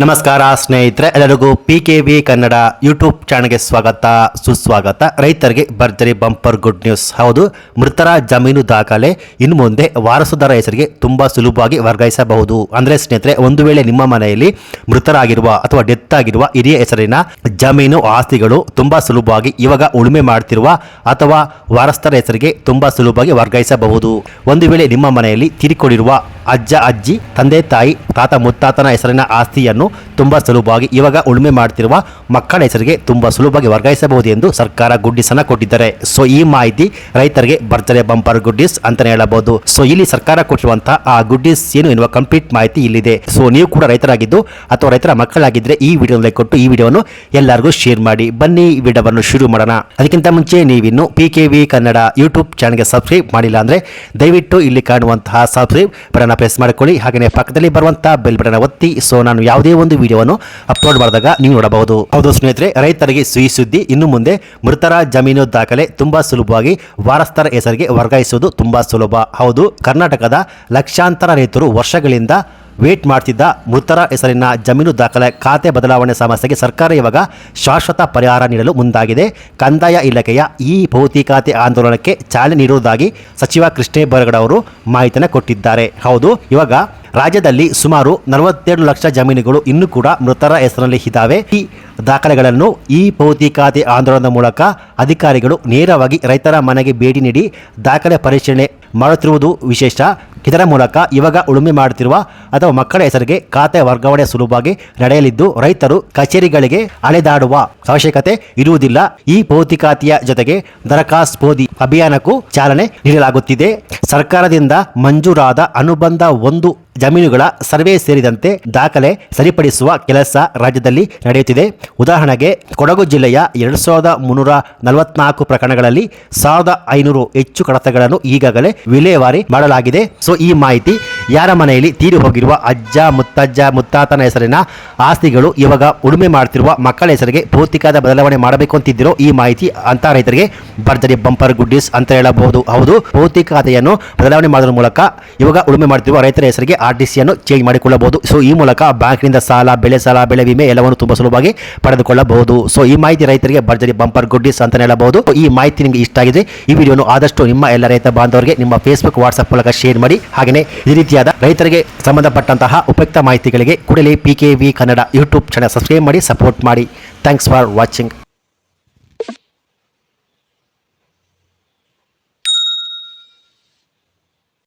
ನಮಸ್ಕಾರ ಸ್ನೇಹಿತರೆ, ಎಲ್ಲರಿಗೂ P K V Kannada YouTube ಚಾನಲ್ಗೆ ಸ್ವಾಗತ, ಸುಸ್ವಾಗತ. ರೈತರಿಗೆ ಭರ್ಜರಿ ಬಂಪರ್ ಗುಡ್ ನ್ಯೂಸ್ ಹೌದು, ಮೃತರ ಜಮೀನು ದಾಖಲೆ ಇನ್ನು ಮುಂದೆ ವಾರಸುದಾರ ಹೆಸರಿಗೆ ತುಂಬ ಸುಲಭವಾಗಿ ವರ್ಗಾಯಿಸಬಹುದು. ಅಂದರೆ ಸ್ನೇಹಿತರೆ, ಒಂದು ವೇಳೆ ನಿಮ್ಮ ಮನೆಯಲ್ಲಿ ಮೃತರಾಗಿರುವ ಅಥವಾ ಡೆತ್ ಆಗಿರುವ ಹಿರಿಯ ಹೆಸರಿನ ಜಮೀನು ಆಸ್ತಿಗಳು ತುಂಬ ಸುಲಭವಾಗಿ ಇವಾಗ ಉಳುಮೆ ಮಾಡ್ತಿರುವ ಅಥವಾ ವಾರಸ್ಥರ ಹೆಸರಿಗೆ ತುಂಬ ಸುಲಭವಾಗಿ ವರ್ಗಾಯಿಸಬಹುದು. ಒಂದು ವೇಳೆ ನಿಮ್ಮ ಮನೆಯಲ್ಲಿ ತೀರಿಕೊಂಡಿರುವ ಅಜ್ಜ, ಅಜ್ಜಿ, ತಂದೆ, ತಾಯಿ, ತಾತ, ಮುತ್ತಾತನ ಹೆಸರಿನ ಆಸ್ತಿಯನ್ನು ತುಂಬ ಸುಲಭವಾಗಿ ಇವಾಗ ಉಳುಮೆ ಮಾಡ್ತಿರುವ ಮಕ್ಕಳ ಹೆಸರಿಗೆ ತುಂಬ ಸುಲಭವಾಗಿ ವರ್ಗಾಯಿಸಬಹುದು ಎಂದು ಸರ್ಕಾರ ಗುಡ್ಡಿಸನ್ನು ಕೊಟ್ಟಿದ್ದಾರೆ. ಸೊ ಈ ಮಾಹಿತಿ ರೈತರಿಗೆ ಭರ್ಜರಿ ಬಂಪರ್ ಗುಡ್ಡಿಸ್ ಅಂತ ಹೇಳಬಹುದು. ಸೊ ಇಲ್ಲಿ ಸರ್ಕಾರ ಕೊಟ್ಟಿರುವಂತಹ ಆ ಗುಡ್ಡಿಸ್ ಏನು ಎನ್ನುವ ಕಂಪ್ಲೀಟ್ ಮಾಹಿತಿ ಇಲ್ಲಿದೆ. ಸೊ ನೀವು ಕೂಡ ರೈತರಾಗಿದ್ದು ಅಥವಾ ರೈತರ ಮಕ್ಕಳಾಗಿದ್ರೆ ಈ ವಿಡಿಯೋ ಕೊಟ್ಟು ಈ ವಿಡಿಯೋವನ್ನು ಎಲ್ಲರಿಗೂ ಶೇರ್ ಮಾಡಿ. ಬನ್ನಿ, ಈ ವಿಡಿಯೋವನ್ನು ಶುರು ಮಾಡೋಣ. ಅದಕ್ಕಿಂತ ಮುಂಚೆ ನೀವಿನ್ನು P K V Kannada YouTube ಚಾನಲ್ಗೆ ಸಬ್ಸ್ಕ್ರೈಬ್ ಮಾಡಿಲ್ಲ ಅಂದ್ರೆ ದಯವಿಟ್ಟು ಇಲ್ಲಿ ಕಾಣುವಂತಹ ಸಬ್ಸ್ಕ್ರೈಬ್ ಬಟನ್ ಪ್ರೆಸ್ ಮಾಡಿಕೊಳ್ಳಿ. ಹಾಗೆಯೇ ಪಕ್ಕದಲ್ಲಿ ಬರುವಂತಹ ಬೆಲ್ ಬಟನ್ ಒತ್ತಿ. ಸೊ ನಾನು ಯಾವುದೇ ಒಂದು ವಿಡಿಯೋವನ್ನು ಅಪ್ಲೋಡ್ ಮಾಡಿದಾಗ ನೀವು ನೋಡಬಹುದು. ಹೌದು ಸ್ನೇಹಿತರೆ, ರೈತರಿಗೆ ಸಿಹಿ ಸುದ್ದಿ, ಇನ್ನು ಮುಂದೆ ಮೃತರ ಜಮೀನು ದಾಖಲೆ ತುಂಬಾ ಸುಲಭವಾಗಿ ವಾರಸ್ಥರ ಹೆಸರಿಗೆ ವರ್ಗಾಯಿಸುವುದು ತುಂಬಾ ಸುಲಭ. ಹೌದು, ಕರ್ನಾಟಕದ ಲಕ್ಷಾಂತರ ರೈತರು ವರ್ಷಗಳಿಂದ ವೇಟ್ ಮಾಡ್ತಿದ್ದ ಮೃತರ ಹೆಸರಿನ ಜಮೀನು ದಾಖಲೆ ಖಾತೆ ಬದಲಾವಣೆ ಸಮಸ್ಯೆಗೆ ಸರ್ಕಾರ ಇವಾಗ ಶಾಶ್ವತ ಪರಿಹಾರ ನೀಡಲು ಮುಂದಾಗಿದೆ. ಕಂದಾಯ ಇಲಾಖೆಯ ಈ ಭೌತಿಕಾತೆ ಆಂದೋಲನಕ್ಕೆ ಚಾಲನೆ ನೀಡುವುದಾಗಿ ಸಚಿವ ಕೃಷ್ಣೇ ಬರಗಡ ಅವರು ಮಾಹಿತಿಯನ್ನು ಕೊಟ್ಟಿದ್ದಾರೆ. ಹೌದು, ಇವಾಗ ರಾಜ್ಯದಲ್ಲಿ ಸುಮಾರು ನಲವತ್ತೆರಡು ಲಕ್ಷ ಜಮೀನುಗಳು ಇನ್ನೂ ಕೂಡ ಮೃತರ ಹೆಸರಿನಲ್ಲಿ ಇದ್ದಾವೆ. ಈ ದಾಖಲೆಗಳನ್ನು ಈ ಭೌತಿಕಾತೆ ಆಂದೋಲನದ ಮೂಲಕ ಅಧಿಕಾರಿಗಳು ನೇರವಾಗಿ ರೈತರ ಮನೆಗೆ ಭೇಟಿ ನೀಡಿ ದಾಖಲೆ ಪರಿಶೀಲನೆ ಮಾಡುತ್ತಿರುವುದು ವಿಶೇಷ. ಇದರ ಮೂಲಕ ಇವಾಗ ಉಳುಮೆ ಮಾಡುತ್ತಿರುವ ಅಥವಾ ಮಕ್ಕಳ ಹೆಸರಿಗೆ ಖಾತೆ ವರ್ಗಾವಣೆ ಸುಲಭವಾಗಿ ನಡೆಯಲಿದ್ದು ರೈತರು ಕಚೇರಿಗಳಿಗೆ ಅಳೆದಾಡುವ ಅವಶ್ಯಕತೆ ಇರುವುದಿಲ್ಲ. ಈ ಭೌತಿಕಾತಿಯ ಜೊತೆಗೆ ದರಖಾಸ್ತ್ ಅಭಿಯಾನಕ್ಕೂ ಚಾಲನೆ ನೀಡಲಾಗುತ್ತಿದೆ. ಸರ್ಕಾರದಿಂದ ಮಂಜೂರಾದ ಅನುಬಂಧ ಒಂದು ಜಮೀನುಗಳ ಸರ್ವೆ ಸೇರಿದಂತೆ ದಾಖಲೆ ಸರಿಪಡಿಸುವ ಕೆಲಸ ರಾಜ್ಯದಲ್ಲಿ ನಡೆಯುತ್ತಿದೆ. ಉದಾಹರಣೆಗೆ, ಕೊಡಗು ಜಿಲ್ಲೆಯ ಎರಡು ಸಾವಿರದ ಮುನ್ನೂರ ನಲವತ್ನಾಲ್ಕು ಪ್ರಕರಣಗಳಲ್ಲಿ ಸಾವಿರದ ಐನೂರು ಹೆಚ್ಚು ಕಡತಗಳನ್ನು ಈಗಾಗಲೇ ವಿಲೇವಾರಿ ಮಾಡಲಾಗಿದೆ. ಸೊ, ಈ ಮಾಹಿತಿ ಯಾರ ಮನೆಯಲ್ಲಿ ತೀರಿ ಹೋಗಿರುವ ಅಜ್ಜ, ಮುತ್ತಜ್ಜ, ಮುತ್ತಾತನ ಹೆಸರಿನ ಆಸ್ತಿಗಳು ಇವಾಗ ಉಳುಮೆ ಮಾಡ್ತಿರುವ ಮಕ್ಕಳ ಹೆಸರಿಗೆ ಭೌತಿಕದ ಬದಲಾವಣೆ ಮಾಡಬೇಕು ಅಂತಿದ್ದಿರೋ ಈ ಮಾಹಿತಿ ಅಂತ ರೈತರಿಗೆ ಭರ್ಜರಿ ಬಂಪರ್ ಗುಡ್ಡಿಸ್ ಅಂತ ಹೇಳಬಹುದು. ಹೌದು ಭೌತಿಕ ಖಾತೆಯನ್ನು ಬದಲಾವಣೆ ಮಾಡೋದ್ರ ಮೂಲಕ ಇವಾಗ ಉಳುಮೆ ಮಾಡ್ತಿರುವ ರೈತರ ಹೆಸರಿಗೆ ಆರ್ ಟಿ ಸಿಯನ್ನು ಚೇಂಜ್ ಮಾಡಿಕೊಳ್ಳಬಹುದು. ಸೊ ಈ ಮೂಲಕ ಬ್ಯಾಂಕ್ನಿಂದ ಸಾಲ, ಬೆಳೆ ಸಾಲ, ಬೆಳೆ ವಿಮೆ ಎಲ್ಲವನ್ನು ತುಂಬಾ ಸುಲಭವಾಗಿ ಪಡೆದುಕೊಳ್ಳಬಹುದು. ಸೊ ಈ ಮಾಹಿತಿ ರೈತರಿಗೆ ಭರ್ಜರಿ ಬಂಪರ್ ಗುಡ್ಡಿಸ್ ಅಂತ ಹೇಳಬಹುದು. ಈ ಮಾಹಿತಿ ನಿಮಗೆ ಇಷ್ಟ ಆಗಿದೆ, ಈ ವಿಡಿಯೋನು ಆದಷ್ಟು ನಿಮ್ಮ ಎಲ್ಲ ರೈತ ಬಾಂಧವರಿಗೆ ನಿಮ್ಮ ಫೇಸ್ಬುಕ್ ವಾಟ್ಸ್ಆಪ್ ಮೂಲಕ ಶೇರ್ ಮಾಡಿ. ಹಾಗೆಯೇ ಈ ರೀತಿಯಾದ ರೈತರಿಗೆ ಸಂಬಂಧಪಟ್ಟಂತಹ ಉಪಯುಕ್ತ ಮಾಹಿತಿಗಳಿಗೆ ಕೂಡಲೇ P K V Kannada YouTube channel subscribe ಮಾಡಿ ಸಪೋರ್ಟ್ ಮಾಡಿ. Thanks for watching